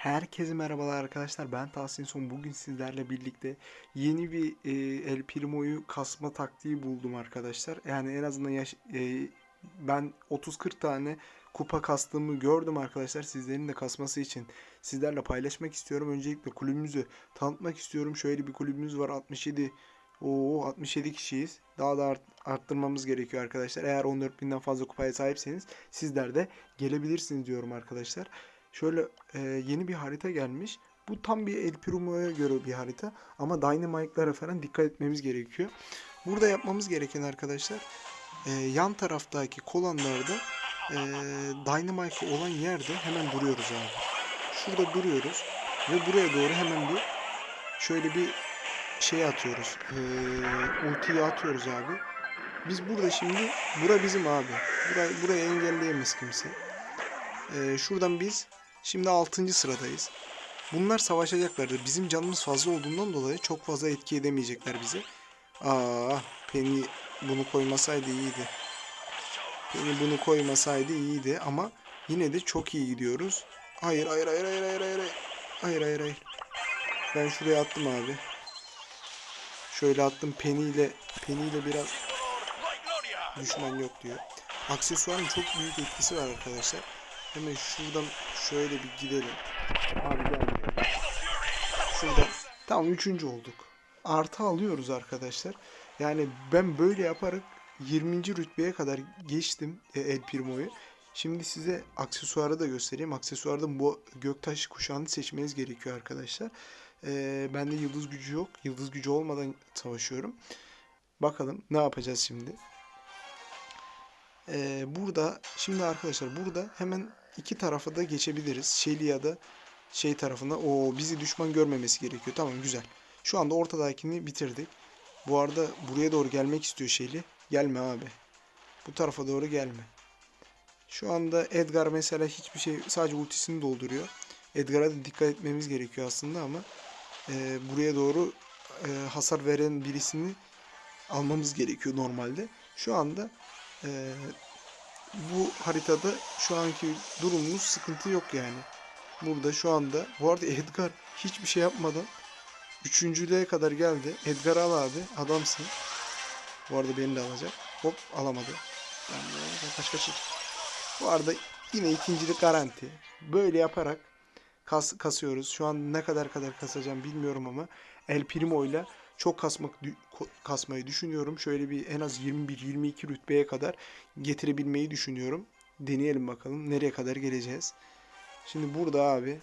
Herkese merhabalar arkadaşlar. Ben Tahsin Son. Bugün sizlerle birlikte yeni bir e, El Primo'yu kasma taktiği buldum arkadaşlar. Yani en azından yaş- e, ben 30-40 tane kupa kastığımı gördüm arkadaşlar. Sizlerin de kasması için sizlerle paylaşmak istiyorum. Öncelikle kulübümüzü tanıtmak istiyorum. Şöyle bir kulübümüz var. 67 Oo 67 kişiyiz. Daha da art- arttırmamız gerekiyor arkadaşlar. Eğer 14.000'den fazla kupaya sahipseniz sizler de gelebilirsiniz diyorum arkadaşlar. Şöyle e, yeni bir harita gelmiş. Bu tam bir El Primo'ya göre bir harita. Ama Dynamite'lara falan dikkat etmemiz gerekiyor. Burada yapmamız gereken arkadaşlar e, yan taraftaki kolonlarda e, Dynamite olan yerde hemen duruyoruz abi. Şurada duruyoruz. Ve buraya doğru hemen bir şöyle bir şey atıyoruz. E, ultiyi atıyoruz abi. Biz burada şimdi bura bizim abi. Burayı, burayı engelleyemez kimse. E, şuradan biz Şimdi 6. sıradayız. Bunlar savaşacaklardı. Bizim canımız fazla olduğundan dolayı çok fazla etki edemeyecekler bize. Aa, Penny bunu koymasaydı iyiydi. Penny bunu koymasaydı iyiydi ama yine de çok iyi gidiyoruz. Hayır hayır hayır hayır hayır hayır. hayır. Hayır hayır. Ben şuraya attım abi. Şöyle attım Penny ile Penny ile biraz düşman yok diyor. Aksesuarın çok büyük etkisi var arkadaşlar. Hemen şuradan şöyle bir gidelim. Abi gel. Şurada. Tamam üçüncü olduk. Artı alıyoruz arkadaşlar. Yani ben böyle yaparak 20. rütbeye kadar geçtim e, El Primo'yu. Şimdi size aksesuarı da göstereyim. Aksesuarda bu göktaş kuşağını seçmeniz gerekiyor arkadaşlar. Ee, bende yıldız gücü yok. Yıldız gücü olmadan savaşıyorum. Bakalım ne yapacağız şimdi. Ee, burada şimdi arkadaşlar burada hemen iki tarafa da geçebiliriz. Shelly ya da şey tarafına. O bizi düşman görmemesi gerekiyor. Tamam güzel. Şu anda ortadakini bitirdik. Bu arada buraya doğru gelmek istiyor Shelly. Gelme abi. Bu tarafa doğru gelme. Şu anda Edgar mesela hiçbir şey sadece ultisini dolduruyor. Edgar'a da dikkat etmemiz gerekiyor aslında ama e, buraya doğru e, hasar veren birisini almamız gerekiyor normalde. Şu anda e, bu haritada şu anki durumumuz sıkıntı yok yani. Burada şu anda bu arada Edgar hiçbir şey yapmadan üçüncülüğe kadar geldi. Edgar al abi adamsın. Bu arada beni de alacak. Hop alamadı. Ben kaç kaç. Bu arada yine ikincilik garanti. Böyle yaparak kas, kasıyoruz. Şu an ne kadar kadar kasacağım bilmiyorum ama El Primo ile çok kasmak kasmayı düşünüyorum. Şöyle bir en az 21-22 rütbeye kadar getirebilmeyi düşünüyorum. Deneyelim bakalım nereye kadar geleceğiz. Şimdi burada abi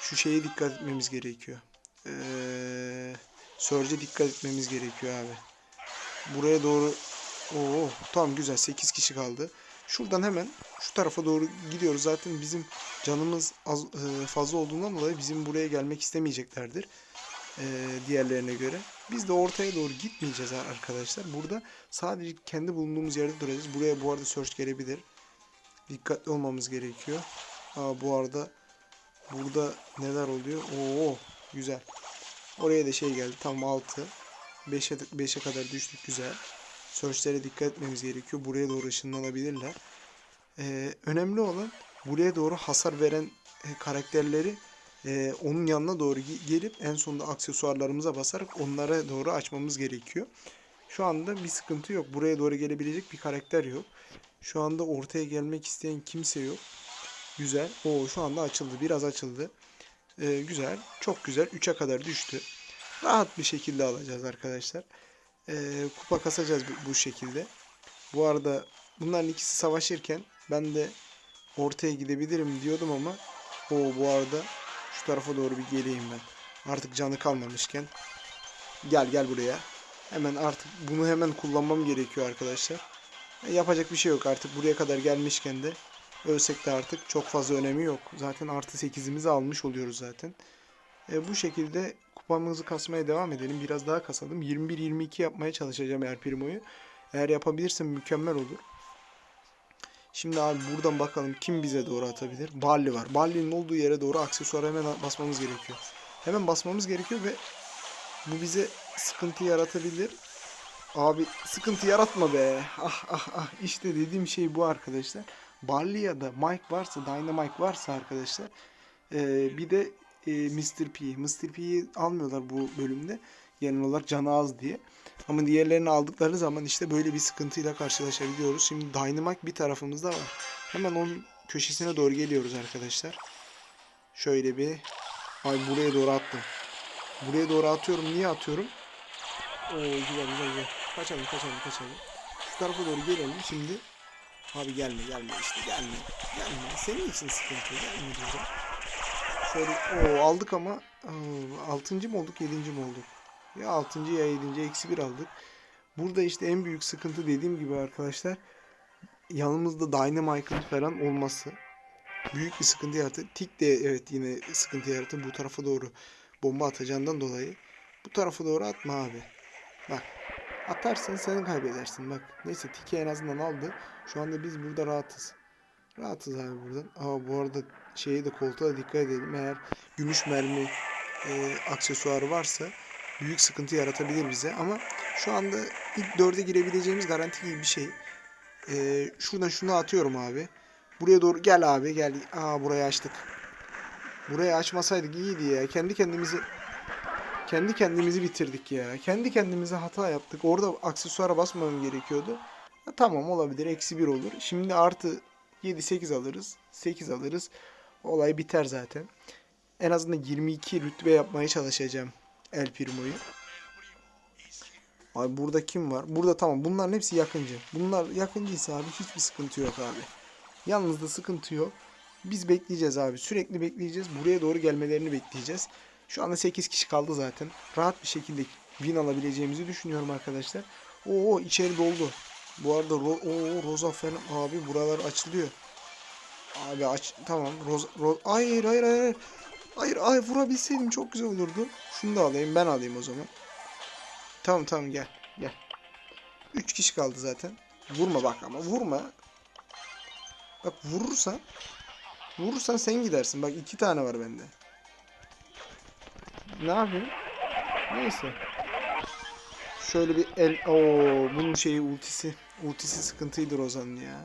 şu şeye dikkat etmemiz gerekiyor. Ee, Surge'e dikkat etmemiz gerekiyor abi. Buraya doğru Oo tamam güzel 8 kişi kaldı. Şuradan hemen şu tarafa doğru gidiyoruz. Zaten bizim canımız az, e, fazla olduğundan dolayı bizim buraya gelmek istemeyeceklerdir. E, diğerlerine göre. Biz de ortaya doğru gitmeyeceğiz arkadaşlar. Burada sadece kendi bulunduğumuz yerde duracağız. Buraya bu arada search gelebilir. Dikkatli olmamız gerekiyor. Aa, bu arada burada neler oluyor? Oo güzel. Oraya da şey geldi. Tam 6. 5'e 5'e kadar düştük güzel. Search'lere dikkat etmemiz gerekiyor. Buraya doğru ışınlanabilirler. Ee, önemli olan buraya doğru hasar veren e, karakterleri e, onun yanına doğru ge- gelip en sonunda aksesuarlarımıza basarak onlara doğru açmamız gerekiyor. Şu anda bir sıkıntı yok. Buraya doğru gelebilecek bir karakter yok. Şu anda ortaya gelmek isteyen kimse yok. Güzel. O şu anda açıldı. Biraz açıldı. Ee, güzel. Çok güzel. 3'e kadar düştü. Rahat bir şekilde alacağız arkadaşlar. Ee, kupa kasacağız bu şekilde. Bu arada bunların ikisi savaşırken ben de ortaya gidebilirim diyordum ama o bu arada şu tarafa doğru bir geleyim ben. Artık canı kalmamışken. Gel gel buraya. Hemen artık bunu hemen kullanmam gerekiyor arkadaşlar. E, Yapacak bir şey yok artık buraya kadar gelmişken de ölsek de artık çok fazla önemi yok. Zaten artı 8'imizi almış oluyoruz zaten. E, bu şekilde kupamızı kasmaya devam edelim. Biraz daha kasalım. 21-22 yapmaya çalışacağım eğer Primo'yu. Eğer yapabilirsem mükemmel olur. Şimdi abi buradan bakalım kim bize doğru atabilir. Barley var. Barley'nin olduğu yere doğru aksesuar hemen basmamız gerekiyor. Hemen basmamız gerekiyor ve bu bize sıkıntı yaratabilir. Abi sıkıntı yaratma be. Ah ah ah işte dediğim şey bu arkadaşlar. Barley ya da Mike varsa, Dynamite varsa arkadaşlar Ee, bir de e, Mr. P. Mr. P'yi almıyorlar bu bölümde. Genel olarak canı az diye. Ama diğerlerini aldıkları zaman işte böyle bir sıkıntıyla karşılaşabiliyoruz. Şimdi Dynamite bir tarafımızda var. Hemen onun köşesine doğru geliyoruz arkadaşlar. Şöyle bir... Ay buraya doğru attım. Buraya doğru atıyorum. Niye atıyorum? Oo güzel güzel güzel. Kaçalım kaçalım kaçalım. Şu tarafa doğru gelelim şimdi. Abi gelme gelme işte gelme. Gelme. Senin için sıkıntı. Gelme diyorum. Şöyle o aldık ama oo, altıncı mı olduk yedinci mi olduk? Ya altıncı ya yedinci eksi bir aldık. Burada işte en büyük sıkıntı dediğim gibi arkadaşlar yanımızda Dynamite'ın falan olması. Büyük bir sıkıntı yarattı. Tik de evet yine sıkıntı yarattı. Bu tarafa doğru bomba atacağından dolayı. Bu tarafa doğru atma abi. Bak. Atarsan sen kaybedersin bak. Neyse Tiki en azından aldı. Şu anda biz burada rahatız. Rahatız abi buradan. Aa bu arada şeye de koltuğa dikkat edelim. Eğer gümüş mermi e, aksesuarı varsa büyük sıkıntı yaratabilir bize. Ama şu anda ilk dörde girebileceğimiz garanti gibi bir şey. E, şuradan şunu atıyorum abi. Buraya doğru gel abi gel. Aa burayı açtık. Burayı açmasaydık iyiydi ya. Kendi kendimizi kendi kendimizi bitirdik ya. Kendi kendimize hata yaptık. Orada aksesuara basmamam gerekiyordu. Ha, tamam olabilir. Eksi 1 olur. Şimdi artı 7-8 alırız. 8 alırız. Olay biter zaten. En azından 22 rütbe yapmaya çalışacağım El Primo'yu. Abi burada kim var? Burada tamam. Bunların hepsi yakıncı. Bunlar yakıncıysa abi hiçbir sıkıntı yok abi. Yalnız da sıkıntı yok. Biz bekleyeceğiz abi. Sürekli bekleyeceğiz. Buraya doğru gelmelerini bekleyeceğiz. Şu anda 8 kişi kaldı zaten. Rahat bir şekilde win alabileceğimizi düşünüyorum arkadaşlar. Oo içeri doldu. Bu arada ro oo, Roza falan abi buralar açılıyor. Abi aç tamam. Roz Ro hayır hayır hayır. Hayır ay vurabilseydim çok güzel olurdu. Şunu da alayım ben alayım o zaman. Tamam tamam gel gel. 3 kişi kaldı zaten. Vurma bak ama vurma. Bak vurursan vurursan sen gidersin. Bak iki tane var bende. Ne yapayım? Neyse. Şöyle bir el... Oo, bunun şeyi ultisi. Ultisi sıkıntıydı Rozan'ın ya.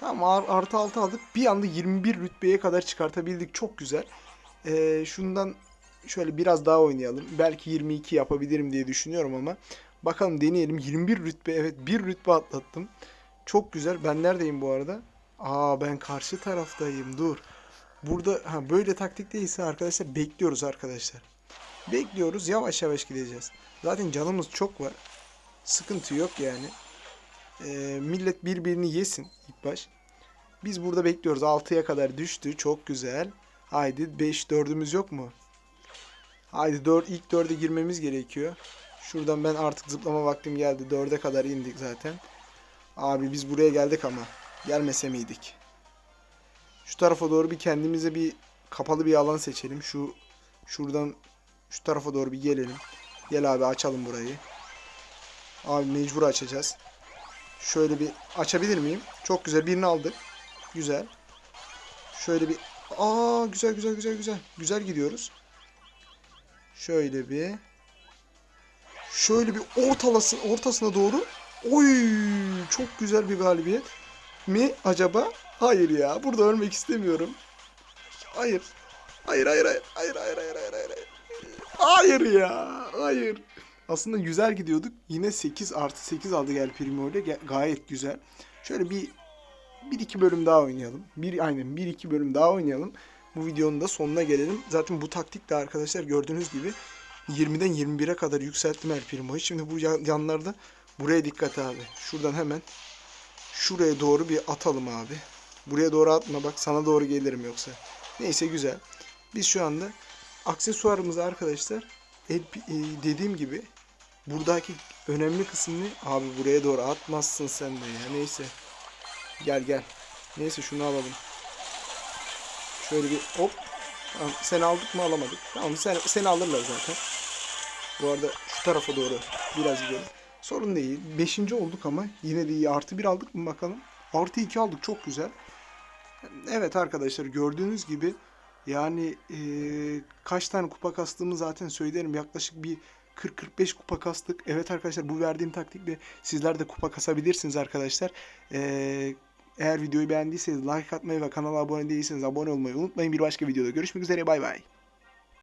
Tamam ar- artı 6 aldık. Bir anda 21 rütbeye kadar çıkartabildik. Çok güzel. Ee, şundan şöyle biraz daha oynayalım. Belki 22 yapabilirim diye düşünüyorum ama. Bakalım deneyelim. 21 rütbe evet bir rütbe atlattım. Çok güzel. Ben neredeyim bu arada? Aa ben karşı taraftayım. Dur. Burada ha böyle taktik değilse arkadaşlar bekliyoruz arkadaşlar. Bekliyoruz yavaş yavaş gideceğiz. Zaten canımız çok var. Sıkıntı yok yani. Ee, millet birbirini yesin ilk baş. Biz burada bekliyoruz. 6'ya kadar düştü. Çok güzel. Haydi 5 4'ümüz yok mu? Haydi 4 ilk 4'e girmemiz gerekiyor. Şuradan ben artık zıplama vaktim geldi. 4'e kadar indik zaten. Abi biz buraya geldik ama gelmese miydik? Şu tarafa doğru bir kendimize bir kapalı bir alan seçelim. Şu şuradan şu tarafa doğru bir gelelim. Gel abi açalım burayı. Abi mecbur açacağız. Şöyle bir açabilir miyim? Çok güzel birini aldık. Güzel. Şöyle bir Aa güzel güzel güzel güzel. Güzel gidiyoruz. Şöyle bir Şöyle bir ortalası ortasına doğru. Oy çok güzel bir galibiyet mi acaba? Hayır ya. Burada ölmek istemiyorum. Hayır. Hayır hayır hayır. Hayır hayır hayır hayır hayır. Hayır, ya. Hayır. Aslında güzel gidiyorduk. Yine 8 artı 8 aldık El Primo ile. Gayet güzel. Şöyle bir bir iki bölüm daha oynayalım. Bir aynen bir iki bölüm daha oynayalım. Bu videonun da sonuna gelelim. Zaten bu taktik de arkadaşlar gördüğünüz gibi 20'den 21'e kadar yükselttim El Primo'yu. Şimdi bu yan- yanlarda buraya dikkat abi. Şuradan hemen şuraya doğru bir atalım abi. Buraya doğru atma bak sana doğru gelirim yoksa. Neyse güzel. Biz şu anda aksesuarımızı arkadaşlar el, e, dediğim gibi buradaki önemli kısmını abi buraya doğru atmazsın sen de ya neyse. Gel gel. Neyse şunu alalım. Şöyle bir hop. Tamam, seni aldık mı alamadık. Tamam sen, seni alırlar zaten. Bu arada şu tarafa doğru biraz gidelim. Sorun değil. Beşinci olduk ama yine de iyi. Artı bir aldık mı bakalım. Artı iki aldık. Çok güzel. Evet arkadaşlar gördüğünüz gibi yani eee, kaç tane kupa kastığımı zaten söylerim. Yaklaşık bir 40-45 kupa kastık. Evet arkadaşlar bu verdiğim taktikle sizler de kupa kasabilirsiniz arkadaşlar. Eee, Eğer videoyu beğendiyseniz like atmayı ve kanala abone değilseniz abone olmayı unutmayın. Bir başka videoda görüşmek üzere bay bay.